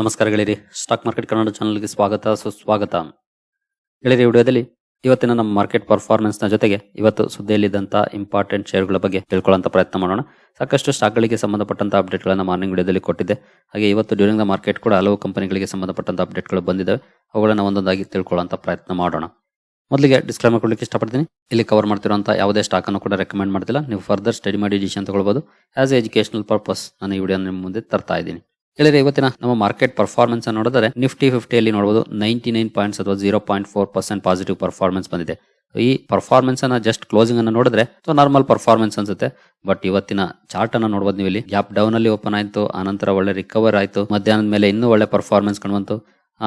ನಮಸ್ಕಾರ ಗೆಳೆಯರಿ stock market Kannada ಚಾನಲ್ಗೆ ಸ್ವಾಗತ, ಸುಸ್ವಾಗತ. ಗೆಳೆಯರಿ ವಿಡಿಯೋದಲ್ಲಿ, ಇವತ್ತಿನ ನಮ್ಮ ಮಾರ್ಕೆಟ್ ಪರ್ಫಾರ್ಮೆನ್ಸ್ನ ಜೊತೆಗೆ ಇವತ್ತು ಸುದ್ದಿಯಲ್ಲಿದ್ದಂಥ ಇಂಪಾರ್ಟೆಂಟ್ ಶೇರ್ಗಳ ಬಗ್ಗೆ ತಿಳ್ಕೊಳ್ಳೋಂಥ ಪ್ರಯತ್ನ ಮಾಡೋಣ. ಸಾಕಷ್ಟು ಸ್ಟಾಕ್ಗಳಿಗೆ ಸಂಬಂಧಪಟ್ಟಂಥ ಅಪ್ಡೇಟ್ಗಳನ್ನು ಮಾರ್ನಿಂಗ್ ವಿಡಿಯೋದಲ್ಲಿ ಕೊಟ್ಟಿದ್ದೆ. ಹಾಗೆ ಇವತ್ತು ಡ್ಯೂರಿಂಗ್ ದ ಮಾರ್ಕೆಟ್ ಕೂಡ ಹಲವು ಕಂಪನಿಗಳಿಗೆ ಸಂಬಂಧಪಟ್ಟಂಥ ಅಪ್ಡೇಟ್ಗಳು ಬಂದಿದ್ದಾವೆ. ಅವುಗಳನ್ನು ಒಂದೊಂದಾಗಿ ತಿಳ್ಕೊಳ್ಳೋಂಥ ಪ್ರಯತ್ನ ಮಾಡೋಣ. ಮೊದಲಿಗೆ ಡಿಸ್ಕ್ಲೈಮರ್ ಕೊಡಲಿಕ್ಕೆ ಇಷ್ಟಪಡ್ತೀನಿ. ಇಲ್ಲಿ ಕವರ್ ಮಾಡ್ತಿರೋಂಥ ಯಾವುದೇ ಸ್ಟಾಕನ್ನು ಕೂಡ ರೆಕಮೆಂಡ್ ಮಾಡ್ತಿಲ್ಲ. ನೀವು ಫರ್ದರ್ ಸ್ಟಡಿ ಮಾಡಿ ಡಿಸಿಷನ್ ತಗೊಳ್ಬೋದು. ಆಸ್ ಎಜುಕೇಶನಲ್ ಪರ್ಪಸ್ ನಾನು ಈ ವಿಡಿಯೋ ನಿಮ್ಮ ಮುಂದೆ ತರ್ತಾ ಇದ್ದೀನಿ. ಹೇಳಿದ್ರೆ ಇವತ್ತಿನ ನಮ್ಮ ಮಾರ್ಕೆಟ್ ಪರ್ಫಾರ್ಮೆನ್ಸ್ ಅನ್ನು ನೋಡಿದ್ರೆ ನಿಫ್ಟಿ ಫಿಫ್ಟಿಯಲ್ಲಿ ನೋಡಬಹುದು ನೈಂಟಿ ನೈನ್ ಪಾಯಿಂಟ್ಸ್ ಅಥವಾ zero point four percent positive performance ಬಂದಿದೆ. ಈ ಪರ್ಫಾರ್ಮೆನ್ಸ್ ಅನ್ನ ಜಸ್ಟ್ ಕ್ಲೋಸಿಂಗ್ ಅನ್ನು ನೋಡಿದ್ರೆ ಸೊ ನಾರ್ಮಲ್ ಪರ್ಫಾರ್ಮೆನ್ಸ್ ಅನ್ಸುತ್ತೆ. ಬಟ್ ಇವತ್ತಿನ ಚಾರ್ಟ್ ಅನ್ನ ನೋಡಬಹುದು ನೀವು ಇಲ್ಲಿ ಗ್ಯಾಪ್ ಡೌನ್ ಅಲ್ಲಿ ಓಪನ್ ಆಯಿತು, ಆನಂತರ ಒಳ್ಳೆ ರಿಕವರ್ ಆಯಿತು, ಮಧ್ಯಾಹ್ನದ ಮೇಲೆ ಇನ್ನೂ ಒಳ್ಳೆ ಪರ್ಫಾರ್ಮೆನ್ಸ್ ಕಂಡು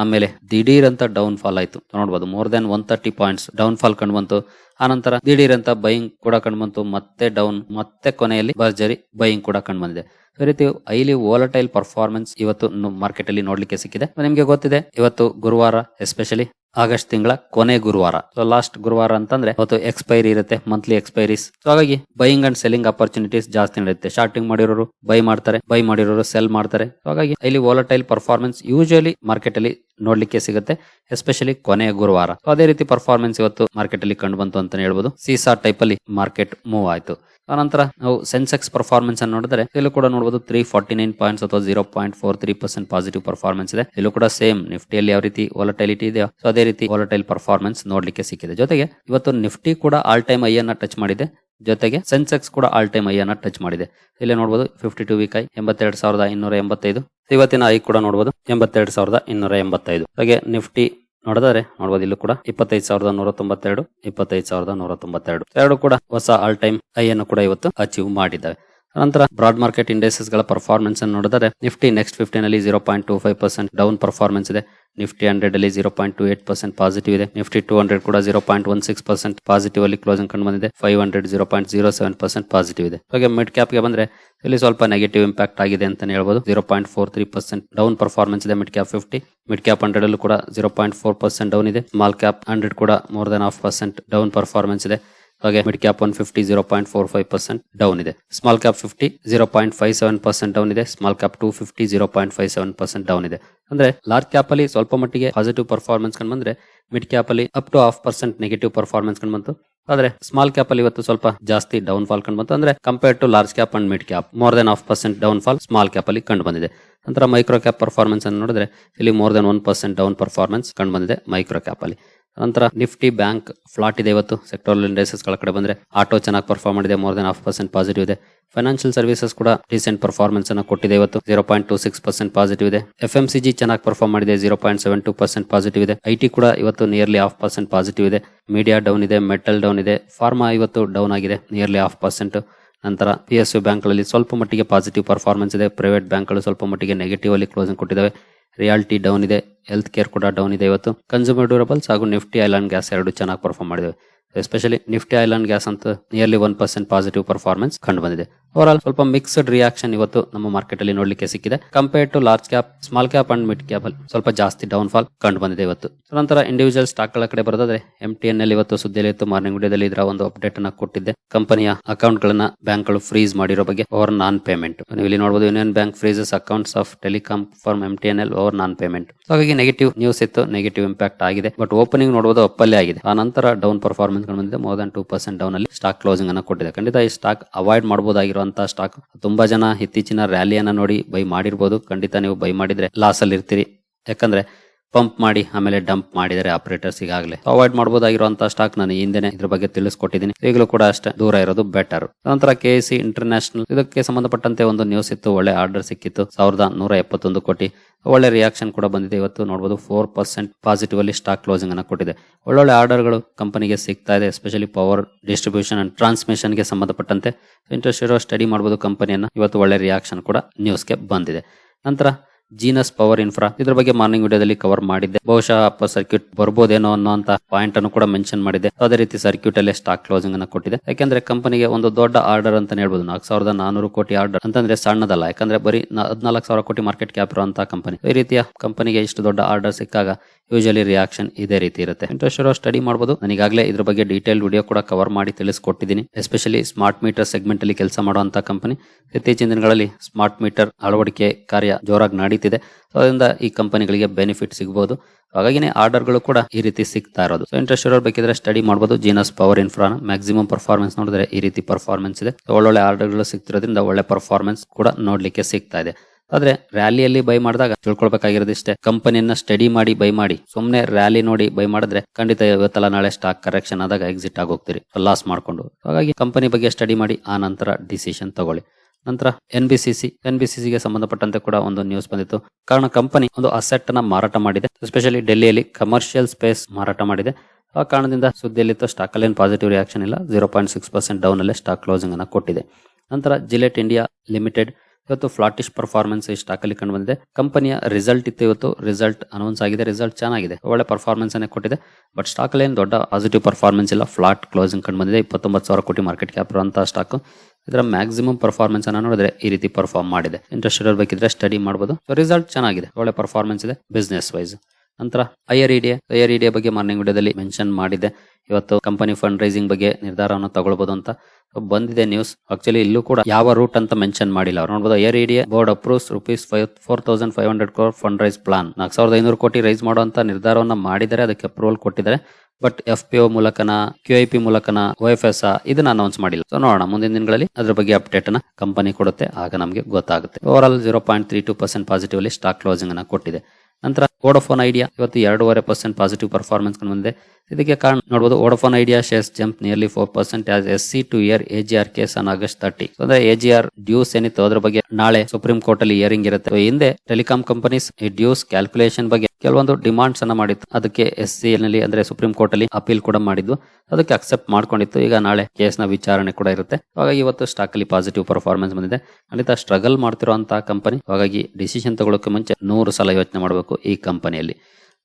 ಆಮೇಲೆ ದಿಢೀರ್ ಅಂತ ಡೌನ್ ಫಾಲ್ ಆಯ್ತು ನೋಡ್ಬೋದು more than one thirty points down fall ಕಂಡು ಬಂತು. ಆನಂತರ ದಿಢೀರ್ ಅಂತ ಬೈಯಿಂಗ್ ಕೂಡ ಕಂಡು ಬಂತು. ಮತ್ತೆ ಡೌನ್ ಮತ್ತೆ ಕೊನೆಯಲ್ಲಿ ಭರ್ಜರಿ ಬೈಯಿಂಗ್ ಕೂಡ ಕಂಡು ಬಂದಿದೆ. ಈ ರೀತಿ ಹೈಲಿ ವೋಲಟೈಲ್ ಪರ್ಫಾರ್ಮೆನ್ಸ್ ಇವತ್ತು ಮಾರ್ಕೆಟ್ ಅಲ್ಲಿ ನೋಡ್ಲಿಕ್ಕೆ ಸಿಕ್ಕಿದೆ. ನಿಮ್ಗೆ ಗೊತ್ತಿದೆ, ಇವತ್ತು ಗುರುವಾರ ಎಸ್ಪೆಷಲಿ ಆಗಸ್ಟ್ ತಿಂಗಳ ಕೊನೆ ಗುರುವಾರ. ಸೊ ಲಾಸ್ಟ್ ಗುರುವಾರ ಅಂತಂದ್ರೆ ಅವತ್ತು ಎಕ್ಸ್ಪೈರಿ ಇರುತ್ತೆ ಮಂತ್ಲಿ ಎಕ್ಸ್ಪೈರೀಸ್ ಸೊ ಹಾಗಾಗಿ ಬೈಯಿಂಗ್ ಅಂಡ್ ಸೆಲ್ಲಿಂಗ್ ಅಪರ್ಚುನಿಟೀಸ್ ಜಾಸ್ತಿ ನಡೆಯುತ್ತೆ ಶಾರ್ಟಿಂಗ್ ಮಾಡಿರೋರು ಬೈ ಮಾಡ್ತಾರೆ ಬೈ ಮಾಡಿರೋರು ಸೆಲ್ ಮಾಡ್ತಾರೆ. ಸೊ ಹಾಗಾಗಿ ಇಲ್ಲಿ ವೋಲಟೈಲ್ ಪರ್ಫಾರ್ಮೆನ್ಸ್ ಯೂಶಲಿ ಮಾರ್ಕೆಟ್ ಅಲ್ಲಿ ನೋಡ್ಲಿಕ್ಕೆ ಸಿಗುತ್ತೆ ಎಸ್ಪೆಷಲಿ ಕೊನೆಯ ಗುರುವಾರ. ಸೊ ಅದೇ ರೀತಿ ಪರ್ಫಾರ್ಮೆನ್ಸ್ ಇವತ್ತು ಮಾರ್ಕೆಟ್ ಅಲ್ಲಿ ಕಂಡು ಬಂತು ಅಂತಾನೆ ಹೇಳ್ಬೋದು. ಸೀಸಾ ಟೈಪ್ ಅಲ್ಲಿ ಮಾರ್ಕೆಟ್ ಮೂವ್ ಆಯ್ತು. ಆನಂತರ ನಾವು ಸೆನ್ಸೆಕ್ಸ್ ಪರ್ಫಾರ್ಮೆನ್ಸ್ ಅನ್ನು ನೋಡಿದ್ರೆ, ಇಲ್ಲೂ ಕೂಡ ನೋಡಬಹುದು ತ್ರೀ ಫಾರ್ಟಿ ನೈನ್ ಪಾಯಿಂಟ್ಸ್ ಅಥವಾ zero point four three percent positive performance ಇದೆ. ಇಲ್ಲೂ ಕೂಡ ಸೇಮ್ ನಿಫ್ಟಿಯಲ್ಲಿ ಯಾವ ರೀತಿ ವಾಲಟೈಲಿಟಿ ಇದೆಯೋ ಸೊ ಅದೇ ರೀತಿ ವಾಲಟೈಲ್ ಪರ್ಫಾರ್ಮೆನ್ಸ್ ನೋಡ್ಲಿಕ್ಕೆ ಸಿಕ್ಕಿದೆ. ಜೊತೆಗೆ ಇವತ್ತು ನಿಫ್ಟಿ ಕೂಡ ಆಲ್ ಟೈಮ್ ಐ ಅನ್ನ ಟಚ್ ಮಾಡಿದೆ. ಜೊತೆಗೆ ಸೆನ್ಸೆಕ್ಸ್ ಕೂಡ ಆಲ್ ಟೈಮ್ ಐ ಅನ್ನ ಟಚ್ ಮಾಡಿದೆ. ಇಲ್ಲಿ ನೋಡಬಹುದು ಫಿಫ್ಟಿ ಟು ವೀಕ್ ಐ ಎಂಬತ್ತೆರಡು ಸಾವಿರದ ಇನ್ನೂರ ಎಂಬತ್ತೈದು. ಇವತ್ತಿನ ಐ ಕೂಡ ನೋಡಬಹುದು ಎಂಬತ್ತೆರಡು ಸಾವಿರದ ಇನ್ನೂರ ಎಂಬತ್ತೈದು. ಹಾಗೆ ನಿಫ್ಟಿ ನೋಡಿದರೆ ನೋಡಬಹುದು ಇಲ್ಲೂ ಕೂಡ ಇಪ್ಪತ್ತೈದು ಸಾವಿರದ ನೂರ ತೊಂಬತ್ತೆರಡು, ಇಪ್ಪತ್ತೈದು ಸಾವಿರದ ನೂರ ತೊಂಬತ್ತೆರಡು. ಎರಡು ಕೂಡ ಹೊಸ ಆಲ್ ಟೈಮ್ ಐ ಅನ್ನು ಕೂಡ ಇವತ್ತು ಅಚೀವ್ ಮಾಡಿದ್ದಾವೆ ನಂತರ ಬ್ರಾಡ್ ಮಾರ್ಕೆಟ್ ಇಂಡೆಕ್ಸಸ್ಗಳ ಪರ್ಫಾರ್ಮೆನ್ಸ್ ಅನ್ನು ನೋಡಿದರೆ ನಿಫ್ಟಿ ನೆಕ್ಸ್ಟ್ ಫಿಫ್ಟೀನ್ ಅಲ್ಲಿ zero point two five percent down performance ಇದೆ. ನಿಫ್ಟಿ ಹಂಡ್ರೆಡ್ ಅಲ್ಲಿ zero point two eight percent positive ಇದೆ. ನಿಫ್ಟಿ ಟೂ ಹಂಡ್ರೆಡ್ ಕೂಡ zero point one six percent positive ಅಲ್ಲಿ ಕ್ಲೋಸಿಂಗ್ ಕಂಡು ಬಂದಿದೆ. Five hundred zero point zero seven percent positive ಇದೆ. ಹಾಗೆ mid ಕ್ಯಾಪ್ಗೆ ಬಂದ್ರೆ ಇಲ್ಲಿ ಸ್ವಲ್ಪ ನೆಗೆಟಿವ್ ಇಂಪ್ಯಾಕ್ಟ್ ಆಗಿದೆ ಅಂತ ಹೇಳ್ಬೋದು. Zero point four three percent down performance ಇದೆ mid cap fifty mid cap hundred ಅಲ್ಲೂ ಕೂಡ zero point four percent down ಇದೆ. ಸ್ಮಾಲ್ ಕ್ಯಾಪ್ ಹಂಡ್ರೆಡ್ ಕೂಡ more than half percent down performance ಇದೆ. ಹಾಗೆ mid cap one fifty zero point four five percent down ಇದೆ. Small cap fifty zero point five seven percent down ಇದೆ. Small cap two fifty zero point five seven percent down ಇದೆ. ಅಂದ್ರೆ large cap ಅಲ್ಲಿ ಸ್ವಲ್ಪ ಮಟ್ಟಿಗೆ positive performance ಕಂಡು ಬಂದ್ರೆ mid cap ಅಲ್ಲಿ up to half percent negative performance ಕಂಡು ಬಂತು. ಆದ್ರೆ ಸ್ಮಾಲ್ ಕ್ಯಾಪ್ ಅಲ್ಲಿ ಇವತ್ತು ಸ್ವಲ್ಪ ಜಾಸ್ತಿ ಡೌನ್ ಫಾಲ್ ಕಂಡು ಬಂತು. ಅಂದ್ರೆ compare to large cap and mid cap more than half percent down fall small cap ಅಲ್ಲಿ ಕಂಡು ಬಂದಿದೆ. ನಂತರ ಮೈಕ್ರೋ ಕ್ಯಾಪ್ ಪರ್ಫಾರ್ಮೆನ್ಸ್ ಅನ್ನು ನೋಡಿದ್ರೆ ಇಲ್ಲಿ more than one percent down performance ಕಂಡು ಬಂದಿದೆ ಮೈಕ್ರೋ ಕ್ಯಾಪ್ ಅಲ್ಲಿ. ನಂತರ ನಿಫ್ಟಿ ಬ್ಯಾಂಕ್ ಫ್ಲಾಟ್ ಇದೆ ಇವತ್ತು. ಸೆಕ್ಟೋರಲ್ ಇಂಡಸ್ಟ್ರೀಸ್ಗಳ ಕಡೆ ಬಂದ್ರೆ ಆಟೋ ಚೆನ್ನಾಗಿ ಪರ್ಫಾರ್ಮ್ ಮಾಡಿದೆ. More than half percent positive ಇದೆ. ಫೈನಾನ್ಷಿಯಲ್ ಸರ್ವಿಸಸ್ ಕೂಡ ರೀಸೆಂಟ್ ಪರ್ಫಾರ್ಮೆನ್ಸ್ ಅನ್ನು ಕೊಟ್ಟಿದೆ ಇವತ್ತು. Zero point two six percent positive ಇದೆ. ಎಫ್ ಎಂ ಸಿ ಜಿ ಚೆನ್ನಾಗಿ ಪರ್ಫಾರ್ಮ್ ಮಾಡಿದೆ. Zero point seven two percent positive ಇದೆ. ಐ ಟಿ ಕೂಡ ಇವತ್ತು ನಿಯರ್ಲಿ ಹಾಫ್ ಪರ್ಸೆಂಟ್ ಪಾಸಿಟಿವ್ ಇದೆ. ಮೀಡಿಯಾ ಡೌನ್ ಇದೆ. ಮೆಟಲ್ ಡೌನ್ ಇದೆ. ಫಾರ್ಮಾ ಇವತ್ತು ಡೌನ್ ಆಗಿದೆ. ನಿಯರ್ಲಿ ಹಾಫ್ ಪರ್ಸೆಂಟ್ ನಂತರ ಪಿ ಎಸ್ ಯು ಬ್ಯಾಂಕ್ಗಳಲ್ಲಿ ಸ್ವಲ್ಪ ಮಟ್ಟಿಗೆ ಪಾಸಿಟಿವ್ ಪರ್ಫಾರ್ಮೆನ್ಸ್ ಇದೆ. ಪ್ರೈವೇಟ್ ಬ್ಯಾಂಕ್ಗಳು ಸ್ವಲ್ಪ ಮಟ್ಟಿಗೆ ನೆಗೆಟಿವ್ ಅಲ್ಲಿ ಕ್ಲೋಸಿಂಗ್ ಕೊಟ್ಟಿದ್ದಾವೆ. ರಿಯಾಲಿಟಿ ಡೌನ್ ಇದೆ. ಹೆಲ್ತ್ ಕೇರ್ ಕೂಡ ಡೌನ್ ಇದೆ ಇವತ್ತು. ಕನ್ಸ್ಯೂಮರ್ ಡ್ಯೂರಬಲ್ಸ್ ಹಾಗೂ ನಿಫ್ಟಿ ಐಲ್ಯಾಂಡ್ ಗ್ಯಾಸ್ ಎರಡು ಚೆನ್ನಾಗಿ ಪರ್ಫಾರ್ಮ್ ಮಾಡಿದೆ. Especially nifty oil and gas ಅಂತ nearly one percent positive performance ಕಂಡು ಬಂದಿದೆ ಓವರ್ ಸ್ವಲ್ಪ ಮಿಕ್ಸ್ಡ್ ರಿಯಾಕ್ಷನ್ ಇವತ್ತು ನಮ್ಮ ಮಾರ್ಕೆಟ್ ಅಲ್ಲಿ ನೋಡ್ಲಿಕ್ಕೆ ಸಿಕ್ಕಿದೆ. Compare to large cap small cap and mid cap ಅಲ್ಲಿ ಸ್ವಲ್ಪ ಜಾಸ್ತಿ ಡೌನ್ ಫಾಲ್ ಕಂಡು ಬಂದಿದೆ ಇವತ್ತು ನಂತರ ಇಂಡಿವಿಜುವಲ್ ಸ್ಟಾಕ್ಗಳ ಕಡೆ ಬರೋದಾದ್ರೆ ಎಂ ಟಿ ಎನ್ ಅಲ್ಲಿ ಇವತ್ತು ಸುದ್ದಿಯಲ್ಲಿ ಇತ್ತು ಮಾರ್ನಿಂಗ್ ವಿಡಿಯೋದಲ್ಲಿ ಇದರ ಒಂದು ಅಪ್ಡೇಟ್ ಅನ್ನ ಕೊಟ್ಟಿದ್ದೆ. ಕಂಪನಿಯ ಅಕೌಂಟ್ ಗಳನ್ನ ಬ್ಯಾಂಕ್ಗಳು ಫ್ರೀಸ್ ಮಾಡಿರೋ ಬಗ್ಗೆ ಓವರ್ ನಾನ್ ಪೇಮೆಂಟ್ ನೀವು ಇಲ್ಲಿ ನೋಡಬಹುದು union bank freezes accounts of telecom firm M T N L over non payment ಹಾಗಾಗಿ ನೆಗೆಟಿವ್ ನ್ಯೂಸ್ ಇತ್ತು ನೆಗೆಟಿವ್ ಇಂಪ್ಯಾಕ್ಟ್ ಆಗಿದೆ. ಬಟ್ ಓಪನಿಂಗ್ ನೋಡಬಹುದು ಅಪ್ಪಲ್ಲೇ ಆಗಿದೆ. ಆ ನಂತರ ಡೌನ್ ಪರ್ಫಾರ್ಮೆನ್ಸ್ ಬಂದಿದೆ. More than two percent down ಅಲ್ಲಿ ಸ್ಟಾಕ್ ಕ್ಲೋಸಿಂಗ್ ಅನ್ನು ಕೊಟ್ಟಿದೆ. ಖಂಡಿತ ಈ ಸ್ಟಾಕ್ ಅವಾಯ್ಡ್ ಮಾಡಬಹುದಾಗಿರುವಂತಹ ಸ್ಟಾಕ್ ತುಂಬಾ ಜನ ಇತ್ತೀಚಿನ ರ್ಯಾಲಿಯನ್ನ ನೋಡಿ ಬೈ ಮಾಡಿರ್ಬೋದು. ಖಂಡಿತ ನೀವು ಬೈ ಮಾಡಿದ್ರೆ ಲಾಸ್ ಅಲ್ಲಿ ಇರ್ತೀರಿ ಯಾಕಂದ್ರೆ ಪಂಪ್ ಮಾಡಿ, ಆಮೇಲೆ ಡಂಪ್ ಮಾಡಿದರೆ ಆಪರೇಟರ್ಸ್ ಈಗಾಗಲೇ ಅವಾಯ್ಡ್ ಮಾಡಬಹುದಾಗಿರುವಂತಹ ಸ್ಟಾಕ್ ನಾನು ಹಿಂದೆ ಇದ್ರ ಬಗ್ಗೆ ತಿಳಿಸ್ಕೊಟ್ಟಿದ್ದೀನಿ. ಈಗಲೂ ಕೂಡ ಅಷ್ಟೇ ದೂರ ಇರೋದು ಬೆಟರ್. ನಂತರ ಕೆ ಸಿ ಇಂಟರ್ನ್ಯಾಷನಲ್ ಇದಕ್ಕೆ ಸಂಬಂಧಪಟ್ಟಂತೆ ಒಂದು ನ್ಯೂಸ್ ಇತ್ತು, ಒಳ್ಳೆ ಆರ್ಡರ್ ಸಿಕ್ಕಿತ್ತು, ಸಾವಿರದ ನೂರ ಎಪ್ಪತ್ತೊಂದು ಕೋಟಿ. ಒಳ್ಳೆ ರಿಯಾಕ್ಷನ್ ಕೂಡ ಬಂದಿದೆ ಇವತ್ತು ನೋಡಬಹುದು ಫೋರ್ ಪರ್ಸೆಂಟ್ ಪಾಸಿಟಿವ್ ಅಲ್ಲಿ ಸ್ಟಾಕ್ ಕ್ಲೋಸಿಂಗ್ ಅನ್ನು ಕೊಟ್ಟಿದೆ. ಒಳ್ಳೊಳ್ಳೆ ಆರ್ಡರ್ಗಳು ಕಂಪನಿಗೆ ಸಿಗ್ತಾ ಇದೆ ಎಸ್ಪೆಷಲಿ ಪವರ್ ಡಿಸ್ಟ್ರಿಬ್ಯೂಷನ್ ಅಂಡ್ ಟ್ರಾನ್ಸ್ಮಿಷನ್ಗೆ ಸಂಬಂಧಪಟ್ಟಂತೆ. ಇಂಟ್ರೆಸ್ಟ್ ಇರೋ ಸ್ಟಡಿ ಮಾಡಬಹುದು ಕಂಪನಿಯನ್ನು ಇವತ್ತು ಒಳ್ಳೆ ರಿಯಾಕ್ಷನ್ ಕೂಡ ನ್ಯೂಸ್ಗೆ ಬಂದಿದೆ. ನಂತರ ಜೀನಸ್ ಪವರ್ ಇನ್ಫ್ರಾ ಇದ್ರ ಬಗ್ಗೆ ಮಾರ್ನಿಂಗ್ ವಿಡಿಯೋದಲ್ಲಿ ಕವರ್ ಮಾಡಿದ್ದೆ. ಬಹುಶಃ ಅಪ್ಪ ಸರ್ಕ್ಯೂಟ್ ಬರ್ಬೋದೇನೋ ಅನ್ನೋಂತ ಪಾಯಿಂಟ್ ಅನ್ನು ಕೂಡ ಮೆನ್ಷನ್ ಮಾಡಿದೆ ಅದೇ ರೀತಿ ಸರ್ಕ್ಯೂಟ್ ಅಲ್ಲೇ ಸ್ಟಾಕ್ ಕ್ಲೋಸಿಂಗ್ ಅನ್ನ ಕೊಟ್ಟಿದೆ ಯಾಕಂದ್ರೆ ಕಂಪನಿಗೆ ಒಂದು ದೊಡ್ಡ ಆರ್ಡರ್ ಅಂತ ಹೇಳ್ಬೋದು. ನಾಲ್ಕು ಸಾವಿರದ ನಾನೂರು ಕೋಟಿ ಆರ್ಡರ್ ಅಂತಂದ್ರೆ ಸಣ್ಣದಲ್ಲ. ಯಾಕಂದ್ರೆ ಬರೀ ಹದಿನಾಲ್ಕು ಸಾವಿರ ಕೋಟಿ ಮಾರ್ಕೆಟ್ ಕ್ಯಾಪ್ ಇರುವಂತಹ ಕಂಪನಿ ಈ ರೀತಿಯ ಕಂಪನಿಗೆ ಇಷ್ಟು ದೊಡ್ಡ ಆರ್ಡರ್ ಸಿಕ್ಕಾಗ ಯೂಶಲಿ ರಿಯಾಕ್ಷನ್ ಇದೇ ರೀತಿ ಇರುತ್ತೆ. ಇಂಟ್ರೆಸ್ಟ್ ಇರೋ ಸ್ಟಡಿ ಮಾಡಬಹುದು ನನಗಾಗಲೇ ಇದ್ರ ಬಗ್ಗೆ ಡೀಟೇಲ್ ವಿಡಿಯೋ ಕೂಡ ಕವರ್ ಮಾಡಿ ತಿಳಿಸ್ಕೊಟ್ಟಿದ್ದೀನಿ. ಎಸ್ಪೆಷಲಿ ಸ್ಮಾರ್ಟ್ ಮೀಟರ್ ಸೆಗ್ಮೆಂಟ್ ಅಲ್ಲಿ ಕೆಲಸ ಮಾಡುವಂತಹ ಕಂಪನಿ ಇತ್ತೀಚಿನ ದಿನಗಳಲ್ಲಿ ಸ್ಮಾರ್ಟ್ ಮೀಟರ್ ಅಳವಡಿಕೆ ಕಾರ್ಯ ಜೋರಾಗಿ ನಡೀತಾ ನಡೀತಿದೆ. ಸೊ ಅದರಿಂದ ಈ ಕಂಪನಿಗಳಿಗೆ ಬೆನಿಫಿಟ್ ಸಿಗಬಹುದು ಹಾಗಾಗಿನೇ ಆರ್ಡರ್ಗಳು ಕೂಡ ಈ ರೀತಿ ಸಿಗ್ತಾ ಇರೋದು. ಸೊ ಇಂಟ್ರೆಸ್ಟ್ ಇರೋರು ಬೇಕಿದ್ರೆ ಸ್ಟಡಿ ಮಾಡಬಹುದು ಜೀನಸ್ ಪವರ್ ಇನ್ಫ್ರಾನ ಮ್ಯಾಕ್ಸಿಮಮ್ ಪರ್ಫಾರ್ಮೆನ್ಸ್ ನೋಡಿದ್ರೆ ಈ ರೀತಿ ಪರ್ಫಾರ್ಮೆನ್ಸ್ ಇದೆ. ಒಳ್ಳೊಳ್ಳೆ ಆರ್ಡರ್ಗಳು ಸಿಗ್ತಿರೋದ್ರಿಂದ ಒಳ್ಳೆ ಪರ್ಫಾರ್ಮೆನ್ಸ್ ಕೂಡ ನೋಡ್ಲಿಕ್ಕೆ ಸಿಗ್ತಾ ಇದೆ. ಆದ್ರೆ ರ್ಯಾಲಿಯಲ್ಲಿ ಬೈ ಮಾಡಿದಾಗ ತಿಳ್ಕೊಳ್ಬೇಕಾಗಿರೋದಿಷ್ಟೇ ಕಂಪನಿಯನ್ನ ಸ್ಟಡಿ ಮಾಡಿ, ಬೈ ಮಾಡಿ. ಸುಮ್ಮನೆ ರ್ಯಾಲಿ ನೋಡಿ, ಬೈ ಮಾಡಿದ್ರೆ ಖಂಡಿತ ಇವತ್ತಲ್ಲ, ನಾಳೆ ಸ್ಟಾಕ್ ಕರೆಕ್ಷನ್ ಆದಾಗ ಎಕ್ಸಿಟ್ ಆಗೋಗ್ತೀರಿ. ಲಾಸ್ ಮಾಡ್ಕೊಂಡು. ಹಾಗಾಗಿ ಕಂಪನಿ ಬಗ್ಗೆ ಸ್ಟಡಿ ಮಾಡಿ, ಆ ನಂತರ ಡಿಸಿಷನ್ ತಗೊಳ್ಳಿ. ನಂತರ N B C C N B C ಗೆ ಸಂಬಂಧಪಟ್ಟಂತೆ ಕೂಡ ಒಂದು ನ್ಯೂಸ್ ಬಂದಿತ್ತು. ಕಾರಣ ಕಂಪನಿ ಒಂದು ಅಸೆಟ್ ಅನ್ನ ಮಾರಾಟ ಮಾಡಿದೆ. ಎಸ್ಪೆಷಲಿ ಡೆಲ್ಲಿಯಲ್ಲಿ ಕಮರ್ಷಿಯಲ್ ಸ್ಪೇಸ್ ಮಾರಾಟ ಮಾಡಿದೆ. ಆ ಕಾರಣದಿಂದ ಸುದ್ದಿಯಲ್ಲಿತ್ತು ಸ್ಟಾಕ್ ಅಲ್ಲಿ ಪಾಸಿಟಿವ್ ರಿಯಾಕ್ಷನ್ ಇಲ್ಲ. Zero point six percent down ಅಲ್ಲೇ ಸ್ಟಾಕ್ ಕ್ಲೋಸಿಂಗ್ ಅನ್ನ ಕೊಟ್ಟಿದೆ. ನಂತರ ಜಿಲೆಟ್ ಇಂಡಿಯಾ ಲಿಮಿಟೆಡ್ ಇವತ್ತು ಫ್ಲಾಟಿಶ್ ಪರ್ಫಾರ್ಮೆನ್ಸ್ ಈ ಸ್ಟಾಕ್ ಅಲ್ಲಿ ಕಂಡು ಬಂದಿದೆ. ಕಂಪನಿಯ ರಿಸಲ್ಟ್ ಇತ್ತು ಇವತ್ತು. ರಿಸಲ್ಟ್ ಅನೌನ್ಸ್ ಆಗಿದೆ. ರಿಸಲ್ಟ್ ಚೆನ್ನಾಗಿದೆ. ಒಳ್ಳೆ ಪರ್ಫಾರ್ಮೆನ್ಸ್ ಅನ್ನೇ ಕೊಟ್ಟಿದೆ. ಬಟ್ ಸ್ಟಾಕ್ ಅಲ್ಲಿ ದೊಡ್ಡ ಪಾಸಿಟಿವ್ ಪರ್ಫಾರ್ಮೆನ್ಸ್ ಇಲ್ಲ. ಫ್ಲಾಟ್ ಕ್ಲೋಸಿಂಗ್ ಕಂಡು ಬಂದಿದೆ. ಇಪ್ಪತ್ತೊಂಬತ್ತು ಸಾವಿರ ಕೋಟಿ ಮಾರ್ಕೆಟ್ ಕ್ಯಾಪ್ ಇರುವಂತಹ ಸ್ಟಾಕ್ ಇದರ ಮ್ಯಾಕ್ಸಿಮಮ್ ಪರ್ಫಾರ್ಮೆನ್ಸ್ ಅನ್ನ ನೋಡಿದ್ರೆ ಈ ರೀತಿ ಪರ್ಫಾರ್ಮ್ ಮಾಡಿದೆ. ಇಂಟ್ರೆಸ್ಟೆಡ್ ಇರಬೇಕಿದ್ರೆ ಸ್ಟಡಿ ಮಾಡಬಹುದು ರಿಸಲ್ಟ್ ಚೆನ್ನಾಗಿದೆ. ಒಳ್ಳೆ ಪರ್ಫಾರ್ಮೆನ್ಸ್ ಇದೆ ಬಿಸ್ನೆಸ್ ವೈಸ್ ನಂತರ ಐಆರ್ ಇಡಿಎ ಐಆರ್ ಇಡಿಎ ಬಗ್ಗೆ ಮಾರ್ನಿಂಗ್ ವಿಡಿಯೋದಲ್ಲಿ ಮೆನ್ಷನ್ ಮಾಡಿದೆ ಇವತ್ತು ಕಂಪನಿ ಫಂಡ್ ರೈಸಿಂಗ್ ಬಗ್ಗೆ ನಿರ್ಧಾರವನ್ನು ತಗೊಳ್ಬಹುದು ಅಂತ. ಬಂದಿದೆ ನ್ಯೂಸ್ ಆಕ್ಚುಲಿ ಇಲ್ಲೂ ಕೂಡ ಯಾವ ರೂಟ್ ಅಂತ ಮೆನ್ಷನ್ ಮಾಡಿಲ್ಲ ಅವ್ರು. ನೋಡಬಹುದು air India board approves rupees five four thousand five hundred crore fund raise plan ನಾಲ್ಕು ಸಾವಿರದ ಐನೂರು ಕೋಟಿ ರೈಸ್ ಮಾಡುವಂತ ನಿರ್ಧಾರವನ್ನು ಮಾಡಿದರೆ ಅದಕ್ಕೆ ಅಪ್ರೂವಲ್ ಕೊಟ್ಟಿದ್ದಾರೆ. ಬಟ್ ಎಫ್ ಪಿ ಒ ಮೂಲಕನ ಕ್ಯೂ ಐ ಪಿ ಮೂಲಕನ ಒ ಎಫ್ ಎಸ್ ಇದನ್ನ ಅನೌನ್ಸ್ ಮಾಡಿಲ್ಲ. ಸೊ ನೋಡೋಣ, ಮುಂದಿನ ದಿನಗಳಲ್ಲಿ ಅದ್ರ ಬಗ್ಗೆ ಅಪ್ಡೇಟ್ ಅನ್ನ ಕಂಪನಿ ಕೊಡುತ್ತೆ, ಆಗ ನಮಗೆ ಗೊತ್ತಾಗುತ್ತೆ. Over all zero point three two percent positive ಅಲ್ಲಿ ಸ್ಟಾಕ್ ಕ್ಲೋಸಿಂಗ್ ಅನ್ನ ಕೊಟ್ಟಿದೆ. ನಂತರ ಓಡೋಫೋನ್ ಐಡಿಯಾ ಇವತ್ತು ಎರಡೂವರೆ ಪರ್ಸೆಂಟ್ ಪಾಸಿಟಿವ್ ಪರ್ಫಾರ್ಮೆನ್ಸ್ ಬಂದಿದೆ. ಇದಕ್ಕೆ ಕಾರಣ ನೋಡಬಹುದು Vodafone Idea shares jump nearly four percent as S C to hear A G R case on August thirty ಅಂದ್ರೆ ಎ ಜಿ ಆರ್ ಡ್ಯೂಸ್ ಏನಿತ್ತು ಅದ್ರ ಬಗ್ಗೆ ನಾಳೆ ಸುಪ್ರೀಂ ಕೋರ್ಟ್ ಅಲ್ಲಿ ಇಯರಿಂಗ್ ಇರುತ್ತೆ. ಹಿಂದೆ ಟೆಲಿಕಾಂ ಕಂಪನೀಸ್ ಈ ಡ್ಯೂಸ್ ಕ್ಯಾಲ್ಕುಲೇಷನ್ ಬಗ್ಗೆ ಕೆಲವೊಂದು ಡಿಮಾಂಡ್ಸ್ ಅನ್ನ ಮಾಡಿತ್ತು. ಅದಕ್ಕೆ ಎಸ್ ಸಿ ನಲ್ಲಿ, ಅಂದ್ರೆ ಸುಪ್ರೀಂ ಕೋರ್ಟ್ ಅಲ್ಲಿ ಅಪೀಲ್ ಕೂಡ ಮಾಡಿದ್ವು ಅದಕ್ಕೆ ಅಕ್ಸೆಪ್ಟ್ ಮಾಡ್ಕೊಂಡಿತ್ತು. ಈಗ ನಾಳೆ ಕೇಸ್ನ ವಿಚಾರಣೆ ಕೂಡ ಇರುತ್ತೆ. ಹಾಗಾಗಿ ಇವತ್ತು ಸ್ಟಾಕ್ ಅಲ್ಲಿ ಪಾಸಿಟಿವ್ ಪರ್ಫಾರ್ಮೆನ್ಸ್ ಬಂದಿದೆ. ಖಂಡಿತ ಸ್ಟ್ರಗಲ್ ಮಾಡ್ತಿರುವಂತಹ ಕಂಪನಿ ಹಾಗಾಗಿ ಡಿಸಿಷನ್ ತಗೊಳ್ಳೋಕೆ ಮುಂಚೆ ನೂರು ಸಲ ಯೋಚನೆ ಮಾಡಬೇಕು ಈ ಕಂಪನಿಯಲ್ಲಿ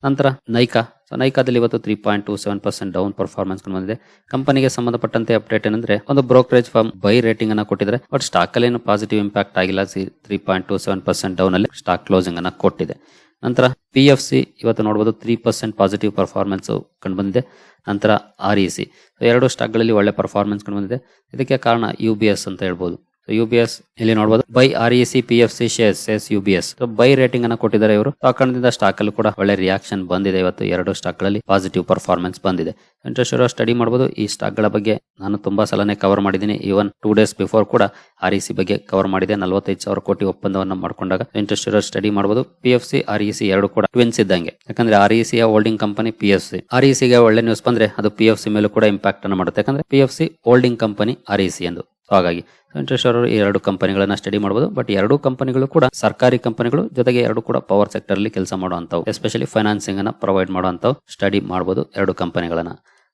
ನಂತರ ನೈಕಾ. ಸೊ ನೈಕಾದಲ್ಲಿ ಇವತ್ತು three point two seven percent down performance ಬಂದಿದೆ. ಕಂಪನಿಗೆ ಸಂಬಂಧಪಟ್ಟಂತೆ ಅಪ್ಡೇಟ್ ಏನಂದ್ರೆ, ಒಂದು ಬ್ರೋಕರೇಜ್ ಫಾರ್ಮ್ ಬೈ ರೇಟಿಂಗ್ ಅನ್ನ ಕೊಟ್ಟಿದ್ದಾರೆ. ಬಟ್ ಸ್ಟಾಕ್ ಅಲ್ಲಿ ಏನು ಪಾಸಿಟಿವ್ ಇಂಪ್ಯಾಕ್ಟ್ ಆಗಿಲ್ಲ. Three point two seven percent down ಅಲ್ಲಿ ಸ್ಟಾಕ್ ಕ್ಲೋಸಿಂಗ್ ಅನ್ನ ಕೊಟ್ಟಿದೆ. ನಂತರ ಪಿ ಎಫ್ ಸಿ ಇವತ್ತು ನೋಡಬಹುದು ತ್ರೀ ಪರ್ಸೆಂಟ್ ಪಾಸಿಟಿವ್ ಪರ್ಫಾರ್ಮೆನ್ಸ್ ಕಂಡು ಬಂದಿದೆ. ನಂತರ ಆರ್ ಇ ಸಿ ಎರಡು ಸ್ಟಾಕ್ಗಳಲ್ಲಿ ಒಳ್ಳೆ ಪರ್ಫಾರ್ಮೆನ್ಸ್ ಕಂಡು ಬಂದಿದೆ. ಇದಕ್ಕೆ ಕಾರಣ ಯು ಬಿ ಎಸ್ ಅಂತ ಹೇಳ್ಬೋದು. ಯು ಬಿ ಎಸ್ ಇಲ್ಲಿ ನೋಡಬಹುದು buy R E C P F C shares S U B S buy rating ಅನ್ನ ಕೊಟ್ಟಿದ್ದಾರೆ ಇವರು. ಆ ಕಾರಣದಿಂದ ಸ್ಟಾಕ್ ಅಲ್ಲಿ ಕೂಡ ಒಳ್ಳೆ ರಿಯಾಕ್ಷನ್ ಬಂದಿದೆ ಇವತ್ತು. ಎರಡು ಸ್ಟಾಕ್ಗಳಲ್ಲಿ ಪಾಸಿಟಿವ್ ಪರ್ಫಾರ್ಮೆನ್ಸ್ ಬಂದಿದೆ. ಇಂಟ್ರೆಸ್ಟ್ ಇರೋ ಸ್ಟಡಿ ಮಾಡಬಹುದು ಈ ಸ್ಟಾಕ್ಗಳ ಬಗ್ಗೆ ನಾನು ತುಂಬಾ ಸಲನೆ ಕವರ್ ಮಾಡಿದ್ದೀನಿ. ಈವನ್ ಟೂ ಡೇಸ್ ಬಿಫೋರ್ ಕೂಡ ಆರ್ ಇ ಸಿ ಬಗ್ಗೆ ಕವರ್ ಮಾಡಿದೆ. ನಲವತ್ತೈದು ಸಾವಿರ ಕೋಟಿ ಒಪ್ಪಂದವನ್ನು ಮಾಡಿಕೊಂಡಾಗ ಇಂಟ್ರೆಸ್ಟ್ ಇರೋ ಸ್ಟಡಿ ಮಾಡಬಹುದು P F C R E C ಎರಡು ಕೂಡ ಟ್ವಿನ್ಸ್ ಇದ್ದಂಗೆ. ಯಾಕಂದ್ರೆ R E C holding company P F C R E ಸಿಗೆ ಒಳ್ಳೆ ನ್ಯೂಸ್ ಬಂದ್ರೆ ಅದು ಪಿ ಎಫ್ ಸಿ ಮೇಲೂ ಕೂಡ ಇಂಪ್ಯಾಕ್ಟ್ ಅನ್ನು ಮಾಡುತ್ತೆ. ಯಾಕಂದ್ರೆ P F C holding company R E C ಎಂದು. ಹಾಗಾಗಿ ವೆಂಕಟೇಶ್ವರ ಅವರು ಈ ಎರಡು ಕಂಪನಿಗಳನ್ನ ಸ್ಟಡಿ ಮಾಡಬಹುದು ಬಟ್ ಎರಡು ಕಂಪನಿಗಳು ಕೂಡ ಸರ್ಕಾರಿ ಕಂಪನಿಗಳು, ಜೊತೆಗೆ ಎರಡು ಕೂಡ ಪವರ್ ಸೆಕ್ಟರ್ ಅಲ್ಲಿ ಕೆಲಸ ಮಾಡುವಂತವು ಎಸ್ಪೆಷಲಿ ಫೈನಾನ್ಸಿಂಗ್ ಅನ್ನ ಪ್ರೊವೈಡ್ ಮಾಡುವಂತವು ಸ್ಟಡಿ ಮಾಡಬಹುದು ಎರಡು ಕಂಪನಿಗಳನ್ನ.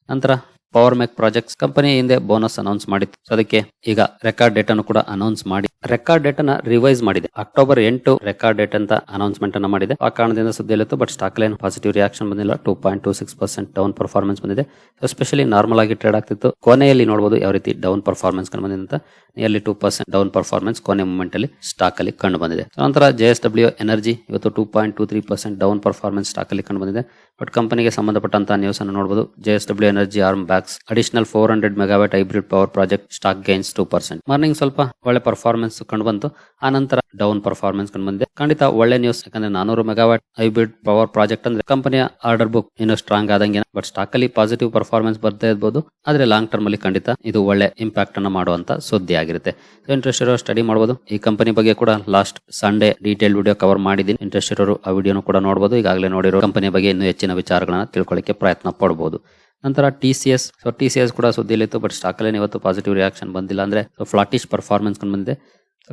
ನಂತರ ಪವರ್ ಮೆಕ್ ಪ್ರಾಜೆಕ್ಟ್ಸ್ ಕಂಪನಿ ಹಿಂದೆ ಬೋನಸ್ ಅನೌನ್ಸ್ ಮಾಡಿತ್ತು. ಅದಕ್ಕೆ ಈಗ ರೆಕಾರ್ಡ್ ಡೇಟ್ ಅನ್ನು ಕೂಡ ಅನೌನ್ಸ್ ಮಾಡಿ. ರೆಕಾರ್ಡ್ ಡೇಟ್ ಅನ್ನ ರಿವೈಸ್ ಮಾಡಿದೆ. ಅಕ್ಟೋಬರ್ ಎಂಟು ರೆಕಾರ್ಡ್ ಡೇಟ್ ಅಂತ ಅನೌನ್ಸ್ಮೆಂಟ್ ಅನ್ನ ಮಾಡಿದೆ. ಆ ಕಾರಣದಿಂದ ಸುದ್ದಿಯಲ್ಲಿತ್ತು, but stock line positive reaction ಬಂದಿಲ್ಲ. Two point two six percent down performance ಬಂದಿದೆ. ಎಸ್ಪೆಷಲಿ ನಾರ್ಮಲ್ ಆಗಿ ಟ್ರೇಡ್ ಆಗ್ತಿತ್ತು. ಕೊನೆಯಲ್ಲಿ ನೋಡಬಹುದು ಯಾವ ರೀತಿ ಡೌನ್ ಪರ್ಫಾರ್ಮೆನ್ಸ್ ಬಂದಿದೆ ಅಂತ. Nearly two percent down performance ಕೊನೆ ಮೂಮೆಂಟ್ ಅಲ್ಲಿ ಸ್ಟಾಕ್ ಅಲ್ಲಿ ಕಂಡು ಬಂದಿದೆ. ನಂತರ ಜೆ ಎಸ್ ಡಬ್ಲ್ಯೂ ಎನರ್ಜಿ ಇವತ್ತು two point two three percent down performance stock ಅಲ್ಲಿ ಕಂಡು ಬಂದಿದೆ. ಬಟ್ ಕಂಪನಿಗೆ ಸಂಬಂಧಪಟ್ಟಂತಹ ನ್ಯೂಸ್ ಅನ್ನು ನೋಡಬಹುದು J S W energy arm bags additional four hundred megawatt hybrid power project stock gains two percent morning ಸ್ವಲ್ಪ ಒಳ್ಳೆ ಪರ್ಫಾರ್ಮೆನ್ಸ್ ಕಂಡು ಬಂತು. ಆ ನಂತರ ಡೌನ್ ಪರ್ಫಾರ್ಮೆನ್ಸ್ ಕಂಡು ಬಂದಿದೆ. ಖಂಡಿತ ಒಳ್ಳೆ ನ್ಯೂಸ್ ಯಾಕಂದ್ರೆ ನಾನೂರು ಮೆಗಾವ್ಯಾಟ್ ಹೈಬ್ರಿಡ್ ಪವರ್ ಪ್ರಾಜೆಕ್ಟ್ ಅಂದ್ರೆ ಕಂಪನಿಯ ಆರ್ಡರ್ ಬುಕ್ ಇನ್ನೂ ಸ್ಟ್ರಾಂಗ್ ಆದಂಗೆ ಬಟ್ ಸ್ಟಾಕ್ ಅಲ್ಲಿ ಪಾಸಿಟಿವ್ ಪರ್ಫಾರ್ಮೆನ್ಸ್ ಬರ್ತಾ ಇರಬಹುದು ಆದ್ರೆ ಲಾಂಗ್ ಟರ್ಮ್ ಅಲ್ಲಿ ಖಂಡಿತ ಇದು ಒಳ್ಳೆ ಇಂಪ್ಯಾಕ್ಟ್ ಅನ್ನು ಮಾಡುವಂತ ಸುದ್ದಿ ಆಗಿರುತ್ತೆ. ಇಂಟ್ರೆಸ್ಟ್ ಇರೋ ಸ್ಟಡಿ ಮಾಡಬಹುದು ಈ ಕಂಪನಿ ಬಗ್ಗೆ ಕೂಡ last Sunday detail video cover ಮಾಡಿದ್ದೀನಿ. ಇಂಟ್ರೆಸ್ಟ್ ಇರೋರು ಆ ವಿಡಿಯೋನು ಕೂಡ ನೋಡಬಹುದು ಈಗಾಗಲೇ ನೋಡಿರೋ ಕಂಪನಿ ಬಗ್ಗೆ ಇನ್ನೂ ಹೆಚ್ಚಿನ ವಿಚಾರಗಳನ್ನ ತಿಳ್ಕೊಳ್ಳಿಕ್ಕೆ ಪ್ರಯತ್ನ ಪಡಬಹುದು ನಂತರ T C S so T C S ಕೂಡ ಸುದ್ದಿಲಿತ್ತು ಬಟ್ ಸ್ಟಾಕ್ ಅಲ್ಲಿ ಇವತ್ತು ಪಾಸಿಟಿವ್ ರಿಯಾಕ್ಷನ್ ಬಂದಿಲ್ಲ ಅಂದ್ರೆ ಫ್ಲಾಟಿಶ್ ಪರ್ಫಾರ್ಮೆನ್ಸ್ ಬಂದಿದೆ.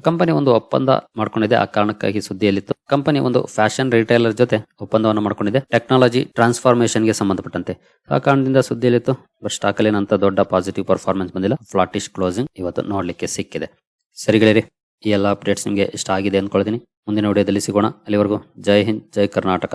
ಕಂಪನಿ ಒಂದು ಒಪ್ಪಂದ ಮಾಡ್ಕೊಂಡಿದೆ. ಆ ಕಾರಣಕ್ಕಾಗಿ ಸುದ್ದಿಯಲ್ಲಿತ್ತು. ಕಂಪನಿ ಒಂದು ಫ್ಯಾಷನ್ ರಿಟೈಲರ್ ಜೊತೆ ಒಪ್ಪಂದವನ್ನು ಮಾಡ್ಕೊಂಡಿದೆ. ಟೆಕ್ನಾಲಜಿ ಟ್ರಾನ್ಸ್ಫಾರ್ಮೇಶನ್ಗೆ ಸಂಬಂಧಪಟ್ಟಂತೆ. ಆ ಕಾರಣದಿಂದ ಸುದ್ದಿಯಲ್ಲಿತ್ತು, ಬಟ್ ಸ್ಟಾಕ್ ಅಲ್ಲಿ ದೊಡ್ಡ ಪಾಸಿಟಿವ್ ಪರ್ಫಾರ್ಮೆನ್ಸ್ ಬಂದಿಲ್ಲ. ಫ್ಲಾಟಿಶ್ ಕ್ಲೋಸಿಂಗ್ ಇವತ್ತು ನೋಡ್ಲಿಕ್ಕೆ ಸಿಕ್ಕಿದೆ. ಸರಿಗಳಿರಿ ಈ ಎಲ್ಲ ಅಪ್ಡೇಟ್ಸ್ ನಿಮಗೆ ಇಷ್ಟ ಆಗಿದೆ ಅನ್ಕೊಳ್ತೀನಿ. ಮುಂದಿನ ವಿಡಿಯೋದಲ್ಲಿ ಸಿಗೋಣ. ಅಲ್ಲಿವರೆಗೂ ಜೈ ಹಿಂದ್, ಜೈ ಕರ್ನಾಟಕ.